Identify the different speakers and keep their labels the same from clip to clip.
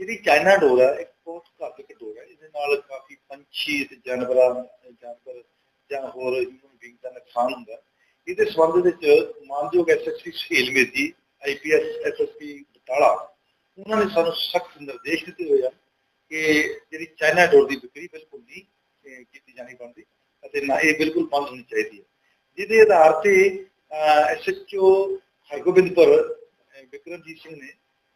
Speaker 1: ਜਿਹੜੀ ਚਾਈਨਾ ਡੋਰ ਹੈ ਇੱਕ ਬਹੁਤ ਘਾਤਕ ਡੋਰ ਹੈ ਇਹਦੇ ਨਾਲ ਕਾਫੀ ਪੰਛੀ ਤੇ ਜਾਨਵਰਾਂ ਜਾਨਵਰ ਜਾਂ ਹੋਰ ਹਿਊਮਨ ਬੀਂਗ ਦਾ ਨੁਕਸਾਨ ਹੁੰਦਾ। ਇਹਦੇ ਸੰਬੰਧ ਵਿੱਚ ਮਾਨਯੋਗ SSP Suhail Medi IPS SSP Batala ਉਹਨਾਂ ਨੇ ਸਾਨੂੰ ਸਖਤ ਨਿਰਦੇਸ਼ ਦਿੱਤੇ ਹੋਏ ਆ ਕਿ ਜਿਹੜੀ ਚਾਈਨਾ ਡੋਰ ਦੀ ਵਿਕਰੀ ਬਿਲਕੁਲ ਨਹੀਂ ਕੀਤੀ ਜਾਣੀ ਬਣਦੀ ਅਤੇ ਨਾ ਇਹ ਬਿਲਕੁਲ ਬੰਦ ਹੋਣੀ ਚਾਹੀਦੀ ਹੈ। ਜਿਹਦੇ ਆਧਾਰ ਤੇ ਐਸਐਚਓ ਹਰਗੋਬਿੰਦਪੁਰ ਅਹ, ਵਿਕਰਮਜੀਤ ਸਿੰਘ ਨੇ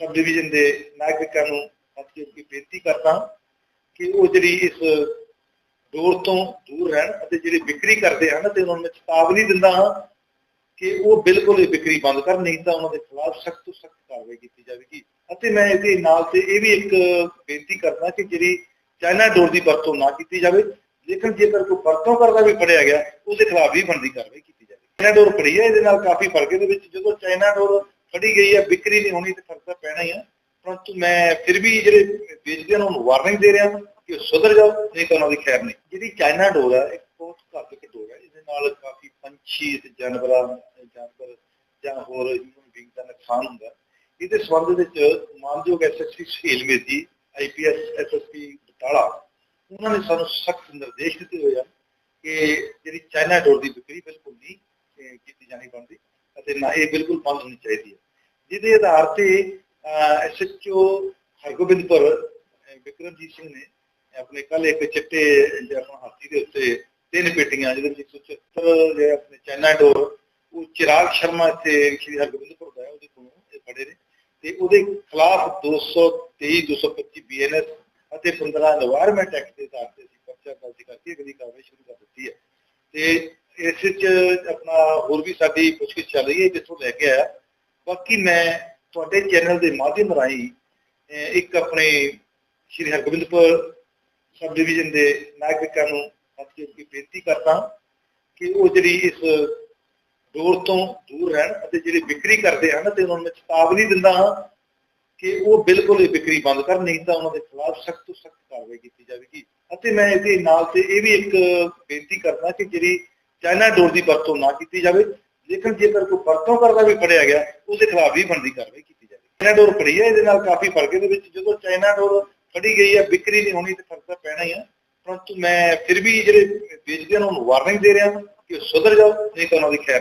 Speaker 1: ਸਬ ਡਿਵੀਜ਼ਨ ਦੇ ਨਾਗਰਿਕਾਂ ਨੂੰ ਹੱਥ ਜੋੜ ਬੇਨਤੀ ਕਰਦਾ ਕਿ ਉਹ ਜਿਹੜੀ ਇਸ ਦੌਰ ਤੋਂ ਦੂਰ ਰਹਿਣ ਅਤੇ ਜਿਹੜੇ ਵਿਕਰੀ ਕਰਦੇ ਹਨ ਤੇ ਉਹਨਾਂ ਨੂੰ ਮੈਂ ਚੇਤਾਵਨੀ ਦਿੰਦਾ ਹਾਂ ਕਿ ਉਹ ਬਿਲਕੁਲ ਇਹ ਵਿਕਰੀ ਬੰਦ ਕਰਨ, ਨਹੀਂ ਤਾਂ ਉਹਨਾਂ ਦੇ ਖਿਲਾਫ ਸਖਤ ਤੋਂ ਸਖਤ ਕਾਰਵਾਈ ਕੀਤੀ ਜਾਵੇਗੀ। ਅਤੇ ਮੈਂ ਇਹਦੇ ਨਾਲ ਤੇ ਇਹ ਵੀ ਇੱਕ ਬੇਨਤੀ ਕਰਦਾ ਕਿ ਜਿਹੜੀ ਚਾਈਨਾ ਡੋਰ ਦੀ ਵਰਤੋਂ ਨਾ ਕੀਤੀ ਜਾਵੇ, ਲੇਕਿਨ ਜੇਕਰ ਕੋਈ ਵਰਤੋਂ ਕਰਦਾ ਵੀ ਫੜਿਆ ਗਿਆ, ਉਹਦੇ ਖਿਲਾਫ ਵੀ ਬਣਦੀ ਕਾਰਵਾਈ ਕੀਤੀ ਜਾਵੇ ਚਾਈਨਾ ਡੋਰ ਫੜੀ ਹੈ, ਇਹਦੇ ਨਾਲ ਕਾਫੀ ਫ਼ਰਕ ਇਹਦੇ ਵਿੱਚ ਜਦੋਂ ਚਾਈਨਾ ਡੋਰ ਫੜੀ ਗਈ ਹੈ ਵਿਕਰੀ ਨਹੀਂ ਹੋਣੀ ਤੇ ਫ਼ਰਕ ਤਾਂ ਪੈਣਾ ਹੀ ਆ। ਪਰੰਤੂ ਮੈਂ ਫਿਰ ਵੀ ਜਿਹੜੇ ਵੇਚਦੇ ਹਨ ਉਹਨੂੰ ਵਾਰਨਿੰਗ ਦੇ ਰਿਹਾ ਕਿ ਉਹ ਸੁਧਰ ਜਾਓ, ਨਹੀਂ ਤਾਂ ਉਹਨਾਂ ਦੀ ਖੈਰ ਨਹੀਂ। ਜਿਹੜੀ ਚਾਈਨਾ ਡੋਰ ਹੈ ਇੱਕ ਬਹੁਤ ਘਾਤਕ ਡੋਰ ਹੈ ਇਹਦੇ ਨਾਲ ਕਾਫੀ ਪੰਛੀ ਤੇ ਜਾਨਵਰਾਂ, ਜਾਨਵਰ ਜਾਂ ਹੋਰ ਹਿਊਮਨ ਬੀਂਗ ਦਾ ਨੁਕਸਾਨ ਹੁੰਦਾ। ਇਹਦੇ ਸੰਬੰਧ ਵਿੱਚ ਮਾਨਯੋਗ SSP Suhail Medi IPS SSP Batala, ਉਹਨਾਂ ਨੇ ਸਾਨੂੰ ਸਖਤ ਨਿਰਦੇਸ਼ ਦਿੱਤੇ ਹੋਏ ਆ ਕਿ ਜਿਹੜੀ ਚਾਈਨਾ ਡੋਰ ਦੀ ਵਿਕਰੀ ਬਿਲਕੁਲ ਨਹੀਂ ਕੀਤੀ ਜਾਣੀ ਬਣਦੀ, ਅਤੇ ਨਾ ਇਹ ਬਿਲਕੁਲ ਬੰਦ ਹੋਣੀ ਚਾਹੀਦੀ ਹੈ ਜਿਹਦੇ ਆਧਾਰ ਤੇ ਐਸਐਚਓ ਹਰਗੋਬਿੰਦਪੁਰ ਵਿਕਰਮਜੀਤ ਸਿੰਘ ਨੇ ਆਪਣੇ ਕੱਲ ਇੱਕ ਚਿੱਟੇ ਜਿਹੜਾ ਹਾਥੀ ਦੇ ਉੱਤੇ ਤਿੰਨ ਪੇਟੀਆਂ, ਜਿਹਦੇ ਵਿੱਚ 174 ਜਿਹੜੇ ਆਪਣੇ ਚਾਈਨਾ ਡੋਰ, ਉਹ ਚਿਰਾਗ ਸ਼ਰਮਾ ਤੇ ਸ਼੍ਰੀ ਹਰਗੋਬਿੰਦਪੁਰ ਦਾ ਉਹਦੇ ਕੋਲੋਂ ਇਹ ਫੜੇ ਨੇ। ਤੇ ਉਹਦੇ ਖਿਲਾਫ 223 225 ਬੀਐਨਐਸ ਅਤੇ 15 এনवायरमेंट ਐਕਟ ਦੇ ਤਹਿਤ ਅਸੀਂ ਪਰਚਾ ਦਰਜ ਕਰਕੇ ਅਗਲੀ ਕਾਰਵਾਈ ਸ਼ੁਰੂ ਕਰ ਦਿੱਤੀ ਹੈ। ਤੇ ਇਸ ਵਿੱਚ ਆਪਣਾ ਹੋਰ ਵੀ ਸਾਡੀ ਪੁੱਛਗਿੱਛ ਚੱਲ ਰਹੀ ਹੈ, ਜਿੱਥੋਂ ਲੈ ਕੇ ਆਇਆ ਬਾਕੀ ਮੈਂ ਤੁਹਾਡੇ ਚੈਨਲ ਦੇ ਮਾਧਿਅਮ ਰਾਹੀਂ ਇੱਕ ਆਪਣੇ ਸ਼੍ਰੀ ਹਰਗੋਬਿੰਦਪੁਰ ਸਬ ਡਿਵੀਜ਼ਨ ਦੇ ਨਾਗਰਿਕਾਂ ਨੂੰ ਹੱਥ ਜੋੜ ਬੇਨਤੀ ਕਰਦਾ ਕਿ ਉਹ ਜਿਹੜੀ ਇਸ ਦੌਰ ਤੋਂ ਦੂਰ ਰਹਿਣ ਅਤੇ ਜਿਹੜੇ ਵਿਕਰੀ ਕਰਦੇ ਹਨ ਤੇ ਉਹਨਾਂ ਨੂੰ ਚੇਤਾਵਨੀ ਦਿੰਦਾ ਹਾਂ ਕਿ ਉਹ ਬਿਲਕੁਲ ਇਹ ਵਿਕਰੀ ਬੰਦ ਕਰਨ, ਨਹੀਂ ਤਾਂ ਉਹਨਾਂ ਦੇ ਖਿਲਾਫ ਸਖਤ ਤੋਂ ਸਖਤ ਕਾਰਵਾਈ ਕੀਤੀ ਜਾਵੇਗੀ। ਅਤੇ ਮੈਂ ਇਹਦੇ ਨਾਲ ਤੇ ਇਹ ਵੀ ਇੱਕ ਬੇਨਤੀ ਕਰਦਾ ਕਿ ਜਿਹੜੀ ਚਾਈਨਾ ਡੋਰ ਦੀ ਵਰਤੋਂ ਨਾ ਕੀਤੀ ਜਾਵੇ, ਲੇਕਿਨ ਜੇਕਰ ਕੋਈ ਵਰਤੋਂ ਕਰਦਾ ਵੀ ਫੜਿਆ ਗਿਆ ਉਹਦੇ ਖਿਲਾਫ ਵੀ ਬਣਦੀ ਕਾਰਵਾਈ ਕੀਤੀ ਜਾਵੇ। ਚਾਈਨਾ ਡੋਰ ਫੜੀ ਹੈ, ਇਹਦੇ ਨਾਲ ਕਾਫੀ ਫ਼ਰਕ ਇਹਦੇ ਵਿੱਚ ਜਦੋਂ ਚਾਈਨਾ ਡੋਰ ਫੜੀ ਗਈ ਹੈ, ਵਿਕਰੀ ਨਹੀਂ ਹੋਣੀ ਤੇ ਫ਼ਰਕ ਤਾਂ ਪੈਣਾ ਹੀ ਆ। ਪਰੰਤੂ ਮੈਂ ਫਿਰ ਵੀ ਜਿਹੜੇ ਵੇਚਦੇ ਹਨ ਉਹਨੂੰ ਵਾਰਨਿੰਗ ਦੇ ਰਿਹਾ ਕਿ ਉਹ ਸੁਧਰ ਜਾਓ, ਨਹੀਂ ਤਾਂ ਉਹਨਾਂ ਦੀ ਖੈਰ ਨਹੀਂ।